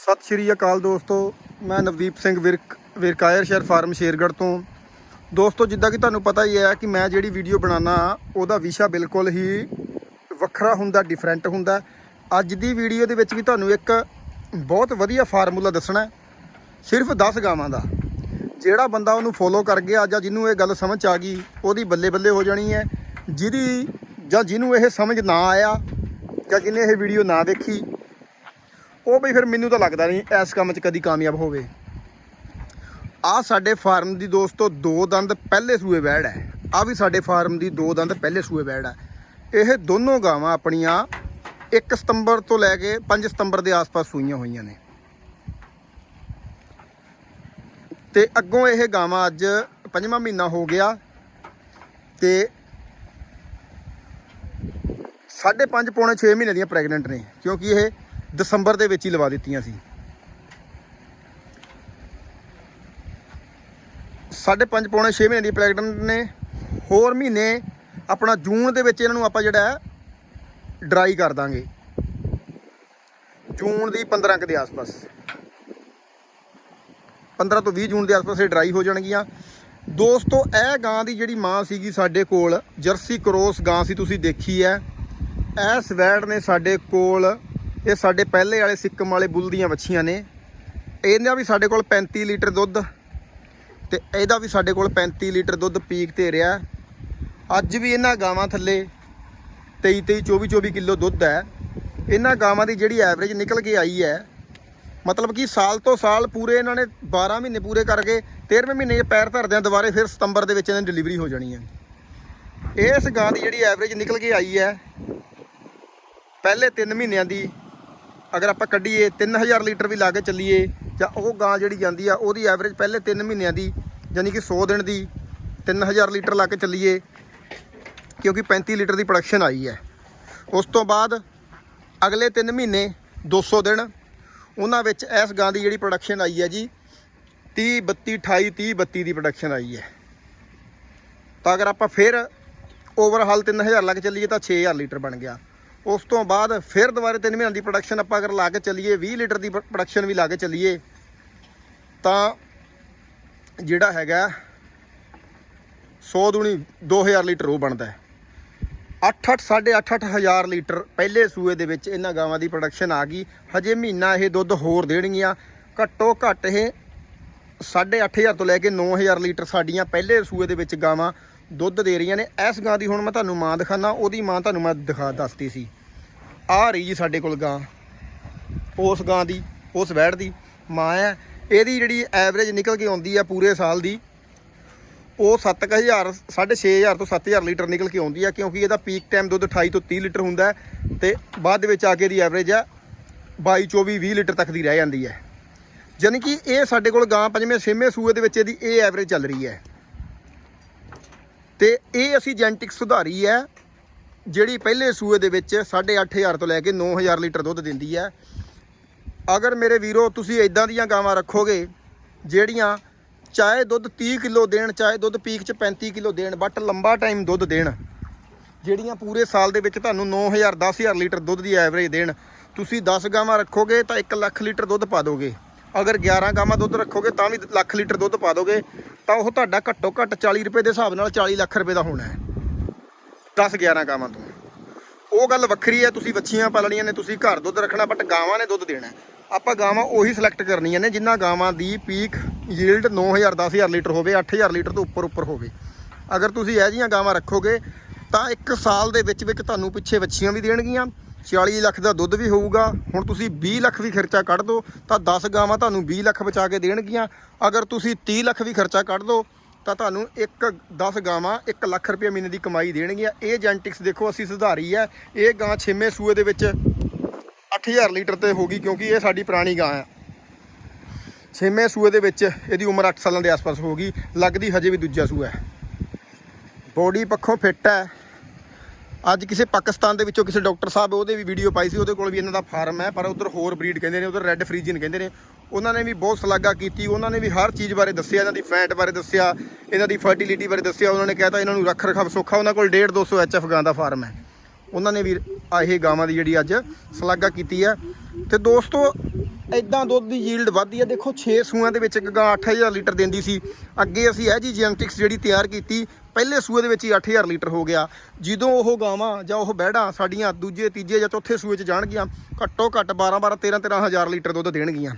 ਸਤਿ ਸ਼੍ਰੀ ਅਕਾਲ ਦੋਸਤੋ, ਮੈਂ ਨਵਦੀਪ ਸਿੰਘ ਵਿਰਕ, ਵਿਰਕਾਇਰ ਸ਼ਹਿਰ ਫਾਰਮ ਸ਼ੇਰਗੜ੍ਹ ਤੋਂ। ਦੋਸਤੋ, ਜਿੱਦਾਂ ਕਿ ਤੁਹਾਨੂੰ ਪਤਾ ਹੀ ਹੈ ਕਿ ਮੈਂ ਜਿਹੜੀ ਵੀਡੀਓ ਬਣਾਉਣਾ ਉਹਦਾ ਵਿਸ਼ਾ ਬਿਲਕੁਲ ਹੀ ਵੱਖਰਾ ਹੁੰਦਾ ਡਿਫਰੈਂਟ ਹੁੰਦਾ। ਅੱਜ ਦੀ ਵੀਡੀਓ ਦੇ ਵਿੱਚ ਵੀ ਤੁਹਾਨੂੰ ਇੱਕ ਬਹੁਤ ਵਧੀਆ ਫਾਰਮੂਲਾ ਦੱਸਣਾ ਸਿਰਫ 10 ਗਾਵਾਂ ਦਾ। ਜਿਹੜਾ ਬੰਦਾ ਉਹਨੂੰ ਫੋਲੋ ਕਰ ਗਿਆ ਜਾਂ ਜਿਹਨੂੰ ਇਹ ਗੱਲ ਸਮਝ ਆ ਗਈ, ਉਹਦੀ ਬੱਲੇ ਬੱਲੇ ਹੋ ਜਾਣੀ ਹੈ। ਜਿਹਦੀ ਜਾਂ ਜਿਹਨੂੰ ਇਹ ਸਮਝ ਨਾ ਆਇਆ ਜਾਂ ਜਿਹਨੇ ਇਹ ਵੀਡੀਓ ਨਾ ਦੇਖੀ ਉਹ ਵੀ ਫਿਰ ਮੈਨੂੰ ਤਾਂ ਲੱਗਦਾ ਨਹੀਂ ਇਸ ਕੰਮ 'ਚ ਕਦੀ ਕਾਮਯਾਬ ਹੋਵੇ। ਆ ਸਾਡੇ ਫਾਰਮ ਦੀ ਦੋਸਤੋ, ਦੋ ਦੰਦ ਪਹਿਲੇ ਸੂਏ ਬੈੜ ਹੈ। ਆ ਵੀ ਸਾਡੇ ਫਾਰਮ ਦੀ ਦੋ ਦੰਦ ਪਹਿਲੇ ਸੂਏ ਬੈੜ ਹੈ। ਇਹ ਦੋਨੋਂ ਗਾਵਾਂ ਆਪਣੀਆਂ 1 ਸਤੰਬਰ ਤੋਂ ਲੈ ਕੇ 5 ਸਤੰਬਰ ਦੇ ਆਸ-ਪਾਸ ਸੂਈਆਂ ਹੋਈਆਂ ਨੇ। ਤੇ ਅੱਗੋਂ ਇਹ ਗਾਵਾਂ ਅੱਜ ਪੰਜਵਾਂ ਮਹੀਨਾ ਹੋ ਗਿਆ ਤੇ ਸਾਢੇ ਪੰਜ ਪੌਣੇ 6 ਮਹੀਨੇ ਦੀਆਂ ਪ੍ਰੈਗਨੈਂਟ ਨੇ, ਕਿਉਂਕਿ ਇਹ ਦਸੰਬਰ ਦੇ ਵਿੱਚ ਹੀ ਲਵਾ ਦਿੱਤੀਆਂ ਸੀ। ਸਾਢੇ ਪੰਜ ਪੌਣੇ 6 ਮਹੀਨੇ ਦੀ ਪ੍ਰੈਗਨੈਂਟ ਨੇ, ਹੋਰ ਮਹੀਨੇ ਆਪਣਾ ਜੂਨ ਦੇ ਵਿੱਚ ਇਹਨਾਂ ਨੂੰ ਆਪਾਂ ਜਿਹੜਾ ਡਰਾਈ ਕਰ ਦਾਂਗੇ। ਜੂਨ ਦੀ 15 ਕੁ ਦੇ ਆਸ-ਪਾਸ। 15 ਤੋਂ 20 ਜੂਨ ਦੇ ਆਸ-ਪਾਸ ਇਹ ਡਰਾਈ ਹੋ ਜਾਣਗੀਆਂ। ਦੋਸਤੋ, ਇਹ ਗਾਂ ਦੀ ਜਿਹੜੀ ਮਾਂ ਸੀਗੀ ਸਾਡੇ ਕੋਲ, ਜਰਸੀ ਕਰੋਸ ਗਾਂ ਸੀ, ਤੁਸੀਂ ਦੇਖੀ ਹੈ। ਇਸ ਵੈੜ ਨੇ ਸਾਡੇ ਕੋਲ ਇਹ ਸਾਡੇ ਪਹਿਲੇ ਵਾਲੇ ਸਿੱਕਮ ਵਾਲੇ ਬੁੱਲ ਦੀਆਂ ਵੱਛੀਆਂ ਨੇ। ਇਹਦਾ ਵੀ ਸਾਡੇ ਕੋਲ 35 ਲੀਟਰ ਦੁੱਧ ਤੇ ਇਹਦਾ ਵੀ ਸਾਡੇ ਕੋਲ 35 ਲੀਟਰ ਦੁੱਧ ਪੀਕ ਤੇ ਰਿਹਾ। ਅੱਜ ਵੀ ਇਹਨਾਂ ਗਾਵਾਂ ਥੱਲੇ 23 23 24 24 ਕਿਲੋ ਦੁੱਧ ਹੈ। ਇਹਨਾਂ ਗਾਵਾਂ ਦੀ ਜਿਹੜੀ ਐਵਰੇਜ ਨਿਕਲ ਕੇ ਆਈ ਹੈ, ਮਤਲਬ ਕਿ ਸਾਲ ਤੋਂ ਸਾਲ ਪੂਰੇ ਇਹਨਾਂ ਨੇ 12 ਮਹੀਨੇ ਪੂਰੇ ਕਰਕੇ 13ਵੇਂ ਮਹੀਨੇ ਪੈਰ ਧਰਦਿਆਂ ਦੁਬਾਰੇ ਫਿਰ ਸਤੰਬਰ ਦੇ ਵਿੱਚ ਇਹਨਾਂ ਦੀ ਡਿਲੀਵਰੀ ਹੋ ਜਾਣੀ ਹੈ। ਇਸ ਗਾਂ ਦੀ ਜਿਹੜੀ ਐਵਰੇਜ ਨਿਕਲ ਕੇ ਆਈ ਹੈ, ਪਹਿਲੇ 3 ਮਹੀਨਿਆਂ ਦੀ ਅਗਰ ਆਪਾਂ ਕੱਢੀਏ 3000 ਲੀਟਰ ਵੀ ਲਾ ਕੇ ਚੱਲੀਏ, ਜਾਂ ਉਹ ਗਾਂ ਜਿਹੜੀ ਜਾਂਦੀ ਆ, ਉਹਦੀ ਐਵਰੇਜ ਪਹਿਲੇ 3 ਮਹੀਨਿਆਂ ਦੀ ਯਾਨੀ ਕਿ 100 ਦਿਨ ਦੀ 3000 ਲੀਟਰ ਲਾ ਕੇ ਚੱਲੀਏ, ਕਿਉਂਕਿ 35 ਲੀਟਰ ਦੀ ਪ੍ਰੋਡਕਸ਼ਨ ਆਈ ਹੈ। ਉਸ ਤੋਂ ਬਾਅਦ ਅਗਲੇ 3 ਮਹੀਨੇ 200 ਦਿਨ, ਉਹਨਾਂ ਵਿੱਚ ਇਸ ਗਾਂ ਦੀ ਜਿਹੜੀ ਪ੍ਰੋਡਕਸ਼ਨ ਆਈ ਹੈ ਜੀ 30 32 28 30 32 ਦੀ ਪ੍ਰੋਡਕਸ਼ਨ ਆਈ ਹੈ। ਤਾਂ ਅਗਰ ਆਪਾਂ ਫਿਰ ਓਵਰਹਾਲ 3000 ਲਾ ਕੇ ਚੱਲੀਏ, ਤਾਂ 6000 ਲੀਟਰ ਬਣ ਗਿਆ। ਉਸ ਤੋਂ ਬਾਅਦ ਫਿਰ ਦੁਬਾਰੇ 3 ਮਹੀਨਿਆਂ ਦੀ ਪ੍ਰੋਡਕਸ਼ਨ ਆਪਾਂ ਅਗਰ ਲਾ ਕੇ ਚੱਲੀਏ 20 ਲੀਟਰ ਦੀ ਪ੍ਰੋਡਕਸ਼ਨ ਵੀ ਲਾ ਕੇ ਚੱਲੀਏ, ਤਾਂ ਜਿਹੜਾ ਹੈਗਾ 100 ਦੂਣੀ 2000 ਲੀਟਰ ਉਹ ਬਣਦਾ ਹੈ। 8-8 8.5 ਹਜ਼ਾਰ ਲੀਟਰ ਪਹਿਲੇ ਸੂਏ ਦੇ ਵਿੱਚ ਇਹਨਾਂ ਗਾਵਾਂ ਦੀ ਪ੍ਰੋਡਕਸ਼ਨ ਆ ਗਈ। ਹਜੇ ਮਹੀਨਾ ਇਹ ਦੁੱਧ ਹੋਰ ਦੇਣਗੀਆਂ। ਘੱਟੋ ਘੱਟ ਇਹ 8.5000 ਤੋਂ ਲੈ ਕੇ 9000 ਲੀਟਰ ਸਾਡੀਆਂ ਪਹਿਲੇ ਸੂਏ ਦੇ ਵਿੱਚ ਗਾਵਾਂ ਦੁੱਧ ਦੇ ਰਹੀਆਂ ਨੇ। ਇਸ ਗਾਂ ਦੀ ਹੁਣ ਮੈਂ ਤੁਹਾਨੂੰ ਮਾਂ ਦਿਖਾਣਾ ਉਹਦੀ ਮਾਂ ਤੁਹਾਨੂੰ ਮੈਂ ਦਿਖਾ ਦੱਸਤੀ ਸੀ। ਆ ਰਹੀ ਜੀ ਸਾਡੇ ਕੋਲ ਗਾਂ। ਉਸ ਗਾਂ ਦੀ, ਉਸ ਵੈੜ ਦੀ ਮਾਂ ਹੈ। ਇਹਦੀ ਜਿਹੜੀ ਐਵਰੇਜ ਨਿਕਲ ਕੇ ਆਉਂਦੀ ਆ ਪੂਰੇ ਸਾਲ ਦੀ, ਉਹ 7000 6500 ਤੋਂ 7000 ਲੀਟਰ ਨਿਕਲ ਕੇ ਆਉਂਦੀ ਆ, ਕਿਉਂਕਿ ਇਹਦਾ ਪੀਕ ਟਾਈਮ ਦੁੱਧ 28 ਤੋਂ 30 ਲੀਟਰ ਹੁੰਦਾ ਹੈ ਤੇ ਬਾਅਦ ਵਿੱਚ ਆ ਕੇ ਇਹਦੀ ਐਵਰੇਜ ਆ 22 24 20 ਲੀਟਰ ਤੱਕ ਦੀ ਰਹਿ ਜਾਂਦੀ ਹੈ। ਯਾਨੀ ਕਿ ਇਹ ਸਾਡੇ ਕੋਲ ਗਾਂ ਪੰਜਵੇਂ, ਛੇਵੇਂ ਸੂਏ ਦੇ ਵਿੱਚ ਇਹਦੀ ਇਹ ਐਵਰੇਜ ਚੱਲ ਰਹੀ ਹੈ। ਤੇ ਇਹ ਅਸੀਂ ਜੈਨਟਿਕ ਸੁਧਾਰੀ ਹੈ, ਜਿਹੜੀ ਪਹਿਲੇ ਸੂਏ ਦੇ ਵਿੱਚ 8500 ਤੋਂ ਲੈ ਕੇ 9000 ਲੀਟਰ ਦੁੱਧ ਦਿੰਦੀ ਹੈ। ਅਗਰ ਮੇਰੇ ਵੀਰੋ, ਤੁਸੀਂ ਇਦਾਂ ਦੀਆਂ ਗਾਵਾਂ ਰੱਖੋਗੇ, ਜਿਹੜੀਆਂ ਚਾਹੇ ਦੁੱਧ 30 ਕਿਲੋ ਦੇਣ, ਚਾਹੇ ਦੁੱਧ ਪੀਕ ਚ 35 ਕਿਲੋ ਦੇਣ ਬਟ ਲੰਬਾ ਟਾਈਮ ਦੁੱਧ ਦੇਣ, ਜਿਹੜੀਆਂ ਪੂਰੇ ਸਾਲ ਦੇ ਵਿੱਚ ਤੁਹਾਨੂੰ 9000 10000 ਲੀਟਰ ਦੁੱਧ ਦੀ ਐਵਰੇਜ ਦੇਣ, ਤੁਸੀਂ 10 ਗਾਵਾਂ ਰੱਖੋਗੇ ਤਾਂ 1 ਲੱਖ ਲੀਟਰ ਦੁੱਧ ਪਾ ਦੋਗੇ। ਅਗਰ 11 ਗਾਵਾਂ ਦੁੱਧ ਰੱਖੋਗੇ ਤਾਂ ਵੀ ਲੱਖ ਲੀਟਰ ਦੁੱਧ ਪਾ ਦੋਗੇ। ਤਾਂ ਉਹ ਤੁਹਾਡਾ ਘੱਟੋ ਘੱਟ 40 ਰੁਪਏ ਦੇ ਹਿਸਾਬ ਨਾਲ 40 ਲੱਖ ਰੁਪਏ ਦਾ ਹੋਣਾ ਹੈ। 10 11 ਗਾਵਾਂ ਤੋਂ। ਉਹ ਗੱਲ ਵੱਖਰੀ ਹੈ, ਤੁਸੀਂ ਵੱਛੀਆਂ ਪਾਲਣੀਆਂ ਨੇ, ਤੁਸੀਂ ਘਰ ਦੁੱਧ ਰੱਖਣਾ ਬਟ ਗਾਵਾਂ ਨੇ ਦੁੱਧ ਦੇਣਾ ਆਪਾਂ ਗਾਵਾਂ ਉਹੀ ਸਿਲੈਕਟ ਕਰਨੀਆਂ ਨੇ ਜਿਨ੍ਹਾਂ ਗਾਵਾਂ ਦੀ ਪੀਕ ਯੀਲਡ 9000 10000 ਲੀਟਰ ਹੋਵੇ 8000 ਲੀਟਰ ਤੋਂ ਉੱਪਰ ਉੱਪਰ ਹੋਵੇ। ਅਗਰ ਤੁਸੀਂ ਇਹ ਜੀਆਂ ਗਾਵਾਂ ਰੱਖੋਗੇ, ਤਾਂ ਇੱਕ ਸਾਲ ਦੇ ਵਿੱਚ ਵਿੱਚ ਤੁਹਾਨੂੰ ਪਿੱਛੇ ਵੱਛੀਆਂ ਵੀ ਦੇਣਗੀਆਂ। 40 ਲੱਖ ਦਾ ਦੁੱਧ ਵੀ ਹੋਊਗਾ, ਹੁਣ ਤੁਸੀਂ 20 ਲੱਖ ਵੀ ਖਰਚਾ ਕੱਢ ਦੋ, ਤਾਂ 10 ਗਾਵਾਂ ਤੁਹਾਨੂੰ 20 ਲੱਖ ਬਚਾ ਕੇ ਦੇਣਗੀਆਂ। ਅਗਰ ਤੁਸੀਂ 30 ਲੱਖ ਵੀ ਖਰਚਾ ਕੱਢ ਦੋ, ਤਾਂ ਤੁਹਾਨੂੰ ਇੱਕ 10 ਗਾਵਾਂ 1 ਲੱਖ ਰੁਪਏ ਮਹੀਨੇ ਦੀ ਕਮਾਈ ਦੇਣਗੀਆਂ। ਇਹ ਜੈਨਟਿਕਸ ਦੇਖੋ, ਅਸੀਂ ਸੁਧਾਰੀ ਹੈ। ਇਹ ਗਾਂ ਛੇਵੇਂ ਸੂਏ ਦੇ ਵਿੱਚ 8000 ਲੀਟਰ ਤੇ ਹੋ ਗਈ, ਕਿਉਂਕਿ ਇਹ ਸਾਡੀ ਪੁਰਾਣੀ ਗਾਂ ਹੈ। ਛੇਵੇਂ ਸੂਏ ਦੇ ਵਿੱਚ ਇਹਦੀ ਉਮਰ 8 ਸਾਲਾਂ ਦੇ ਆਸ-ਪਾਸ ਹੋ ਗਈ, ਲੱਗਦੀ ਹਜੇ ਵੀ ਦੂਜਾ ਸੂਆ ਹੈ। ਬੋਡੀ ਪੱਖੋਂ ਫਿੱਟ ਹੈ। ਅੱਜ ਕਿਸੇ ਪਾਕਿਸਤਾਨ ਦੇ ਵਿੱਚੋਂ ਕਿਸੇ ਡਾਕਟਰ ਸਾਹਿਬ ਉਹਦੇ ਵੀ ਵੀਡੀਓ ਪਾਈ ਸੀ, ਉਹਦੇ ਕੋਲ ਵੀ ਇਹਨਾਂ ਦਾ ਫਾਰਮ ਹੈ, ਪਰ ਉਧਰ ਹੋਰ ਬਰੀਡ ਕਹਿੰਦੇ ਨੇ, ਉਧਰ ਰੈੱਡ ਫਰੀਜਨ ਕਹਿੰਦੇ ਨੇ। ਉਹਨਾਂ ਨੇ ਵੀ ਬਹੁਤ ਸ਼ਲਾਘਾ ਕੀਤੀ, ਉਹਨਾਂ ਨੇ ਵੀ ਹਰ ਚੀਜ਼ ਬਾਰੇ ਦੱਸਿਆ, ਇਹਨਾਂ ਦੀ ਫੈਟ ਬਾਰੇ ਦੱਸਿਆ, ਇਹਨਾਂ ਦੀ ਫਰਟੀਲਿਟੀ ਬਾਰੇ ਦੱਸਿਆ, ਉਹਨਾਂ ਨੇ ਕਹਿਤਾ ਇਹਨਾਂ ਨੂੰ ਰੱਖ ਰਖਾਵ ਸੌਖਾ, ਉਹਨਾਂ ਕੋਲ 1.5 200 ਐਚਐਫ ਗਾਂ ਦਾ ਫਾਰਮ ਹੈ। ਉਹਨਾਂ ਨੇ ਵੀ ਇਹ ਗਾਵਾਂ ਦੀ ਜਿਹੜੀ ਅੱਜ ਸ਼ਲਾਘਾ ਕੀਤੀ ਹੈ। ਤੇ ਦੋਸਤੋ ਇਦਾਂ ਦੁੱਧ ਦੀ ਯੀਲਡ ਵੱਧਦੀ ਹੈ। ਦੇਖੋ 6 ਸੂਆਂ ਦੇ ਵਿੱਚ ਇੱਕ ਗਾਂ 8000 ਲੀਟਰ ਦਿੰਦੀ ਸੀ। ਅੱਗੇ ਅਸੀਂ ਇਹ ਜੀ ਜੈਨਟਿਕਸ ਜਿਹੜੀ ਤਿਆਰ ਕੀਤੀ ਪਹਿਲੇ ਸੂਏ ਦੇ ਵਿੱਚ ਹੀ 8000 ਲੀਟਰ ਹੋ ਗਿਆ। ਜਦੋਂ ਉਹ ਗਾਵਾਂ ਜਾਂ ਉਹ ਬੈੜਾਂ ਸਾਡੀਆਂ ਦੂਜੇ, ਤੀਜੇ ਜਾਂ ਚੌਥੇ ਸੂਏ 'ਚ ਜਾਣਗੀਆਂ, ਘੱਟੋ ਘੱਟ 12 12 13 13000 ਲੀਟਰ ਦੁੱਧ ਦੇਣਗੀਆਂ।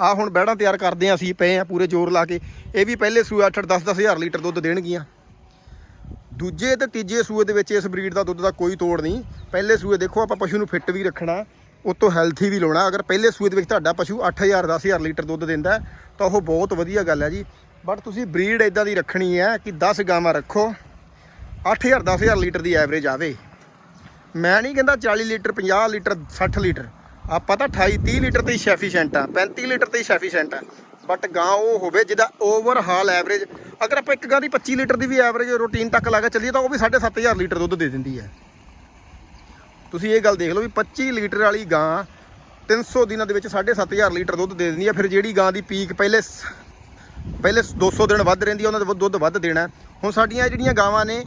ਆ ਹੁਣ ਬੈੜਾਂ ਤਿਆਰ ਕਰਦੇ ਆ ਅਸੀਂ, ਪਏ ਆ ਪੂਰੇ ਜ਼ੋਰ ਲਾ ਕੇ। ਇਹ ਵੀ ਪਹਿਲੇ ਸੂਏ 8 10 10000 ਲੀਟਰ ਦੁੱਧ ਦੇਣਗੀਆਂ। ਦੂਜੇ ਤੇ ਤੀਜੇ ਸੂਏ ਦੇ ਵਿੱਚ ਇਸ ਬਰੀਡ ਦਾ ਦੁੱਧ ਦਾ ਕੋਈ ਤੋੜ ਨਹੀਂ। ਪਹਿਲੇ ਸੂਏ ਦੇਖੋ, ਆਪਾਂ ਪਸ਼ੂ ਨੂੰ ਫਿੱਟ ਵੀ ਰੱਖਣਾ ਉਤੋਂ ਹੈਲਥੀ ਵੀ ਲਾਉਣਾ। ਅਗਰ ਪਹਿਲੇ ਸੂਏ ਦੇ ਵਿੱਚ ਤੁਹਾਡਾ ਪਸ਼ੂ 8000 10000 ਲੀਟਰ ਦੁੱਧ ਦਿੰਦਾ, ਤਾਂ ਉਹ ਬਹੁਤ ਵਧੀਆ ਗੱਲ ਹੈ ਜੀ। ਬਟ ਤੁਸੀਂ ਬਰੀਡ ਇਦਾਂ ਦੀ ਰੱਖਣੀ ਹੈ ਕਿ 10 ਗਾਵਾਂ ਰੱਖੋ 8000 10000 ਲੀਟਰ ਦੀ ਐਵਰੇਜ ਆਵੇ। ਮੈਂ ਨਹੀਂ ਕਹਿੰਦਾ 40 ਲੀਟਰ 50 ਲੀਟਰ 60 ਲੀਟਰ। ਆਪਾਂ ਤਾਂ 28 30 ਲੀਟਰ ਤੇ ਹੀ ਸੈਫੀਸ਼ੈਂਟ ਆ 35 ਲੀਟਰ ਤੇ ਹੀ ਸੈਫੀਸ਼ੈਂਟ ਆ। ਬਟ ਗਾਂ ਉਹ ਹੋਵੇ ਜਿਹਦਾ ਓਵਰਹਾਲ ਐਵਰੇਜ ਅਗਰ ਆਪਾਂ ਇੱਕ ਗਾਂ ਦੀ 25 ਲੀਟਰ ਦੀ ਵੀ ਐਵਰੇਜ ਰੂਟੀਨ ਤੱਕ ਲਾ ਕੇ ਚੱਲੀਏ ਤਾਂ ਉਹ ਵੀ 7500 ਲੀਟਰ ਦੁੱਧ ਦੇ ਦਿੰਦੀ ਹੈ। ਤੁਸੀਂ ਇਹ ਗੱਲ ਦੇਖ ਲਓ ਵੀ 25 ਲੀਟਰ ਵਾਲੀ ਗਾਂ 300 ਦਿਨਾਂ ਦੇ ਵਿੱਚ 7500 ਲੀਟਰ ਦੁੱਧ ਦੇ ਦਿੰਦੀ ਹੈ, ਫਿਰ ਜਿਹੜੀ ਗਾਂ ਦੀ ਪੀਕ ਪਹਿਲੇ ਪਹਿਲੇ 200 ਦਿਨ ਵੱਧ ਰਹਿੰਦੀ ਹੈ ਉਹਨਾਂ ਦਾ ਦੁੱਧ ਵੱਧ ਦੇਣਾ। ਹੁਣ ਸਾਡੀਆਂ ਜਿਹੜੀਆਂ ਗਾਵਾਂ ਨੇ,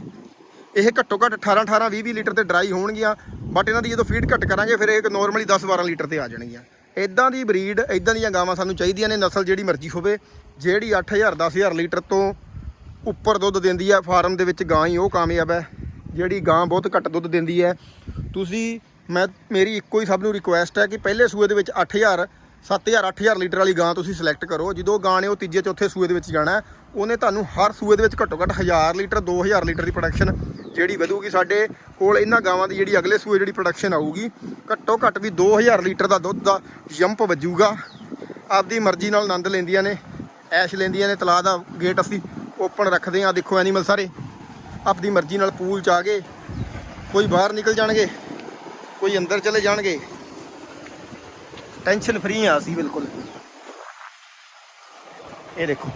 ਇਹ ਘੱਟੋ ਘੱਟ 18 18 20 20 ਲੀਟਰ ਤੇ ਡਰਾਈ ਹੋਣਗੀਆਂ। ਬਟ ਇਹਨਾਂ ਦੀ ਜਦੋਂ ਫੀਡ ਘੱਟ ਕਰਾਂਗੇ, ਫਿਰ ਇਹ ਨਾਰਮਲੀ 10 12 ਲੀਟਰ ਤੇ ਆ ਜਾਣਗੀਆਂ। ਇਦਾਂ ਦੀ ਬਰੀਡ ਇਦਾਂ ਦੀਆਂ ਗਾਵਾਂ ਸਾਨੂੰ ਚਾਹੀਦੀਆਂ ਨੇ, ਨਸਲ ਜਿਹੜੀ ਮਰਜ਼ੀ ਹੋਵੇ। ਜਿਹੜੀ 8000 10000 ਲੀਟਰ ਤੋਂ ਉੱਪਰ ਦੁੱਧ ਦਿੰਦੀ ਹੈ ਫਾਰਮ ਦੇ ਵਿੱਚ ਗਾਂ ਹੀ ਉਹ ਕਾਮਯਾਬ ਹੈ। ਜਿਹੜੀ ਗਾਂ ਬਹੁਤ ਘੱਟ ਦੁੱਧ ਦਿੰਦੀ ਹੈ। ਤੁਸੀਂ, ਮੈਂ, ਮੇਰੀ ਇੱਕੋ ਹੀ ਸਭ ਨੂੰ ਰਿਕੁਐਸਟ ਹੈ ਕਿ ਪਹਿਲੇ ਸੂਏ ਦੇ ਵਿੱਚ 8000 7000 8000 ਲੀਟਰ ਵਾਲੀ ਗਾਂ ਤੁਸੀਂ ਸਿਲੈਕਟ ਕਰੋ। ਜਦੋਂ ਗਾਂ ਨੇ ਉਹ ਤੀਜੇ, ਚੌਥੇ ਸੂਏ ਦੇ ਵਿੱਚ ਜਾਣਾ ਉਹਨੇ ਤੁਹਾਨੂੰ ਹਰ ਸੂਏ ਦੇ ਵਿੱਚ ਘੱਟੋ ਘੱਟ 1000 ਲੀਟਰ 2000 ਲੀਟਰ ਦੀ ਪ੍ਰੋਡਕਸ਼ਨ ਜਿਹੜੀ ਵਧੂਗੀ ਸਾਡੇ ਕੋਲ। ਇਹਨਾਂ ਗਾਵਾਂ ਦੀ ਜਿਹੜੀ ਅਗਲੇ ਸੂਏ ਜਿਹੜੀ ਪ੍ਰੋਡਕਸ਼ਨ ਆਊਗੀ, ਘੱਟੋ ਘੱਟ ਵੀ 2000 ਲੀਟਰ ਦਾ ਦੁੱਧ ਦਾ ਜੰਪ ਵੱਜੂਗਾ। ਆਪਦੀ ਮਰਜ਼ੀ ਨਾਲ ਆਨੰਦ ਲੈਂਦੀਆਂ ਨੇ, ਐਸ਼ ਲੈਂਦੀਆਂ ਨੇ ਤਲਾਅ ਦਾ ਗੇਟ ਅਸੀਂ ਓਪਨ ਰੱਖਦੇ ਹਾਂ। ਦੇਖੋ ਐਨੀਮਲ ਸਾਰੇ। ਆਪਦੀ ਮਰਜ਼ੀ ਨਾਲ ਪੂਲ ਚ ਆ ਗਏ। ਕੋਈ ਬਾਹਰ ਨਿਕਲ ਜਾਣਗੇ, ਕੋਈ ਅੰਦਰ ਚਲੇ ਜਾਣਗੇ। ਟੈਨਸ਼ਨ ਫਰੀ ਆ ਅਸੀਂ ਬਿਲਕੁਲ। ਇਹ ਦੇਖੋ।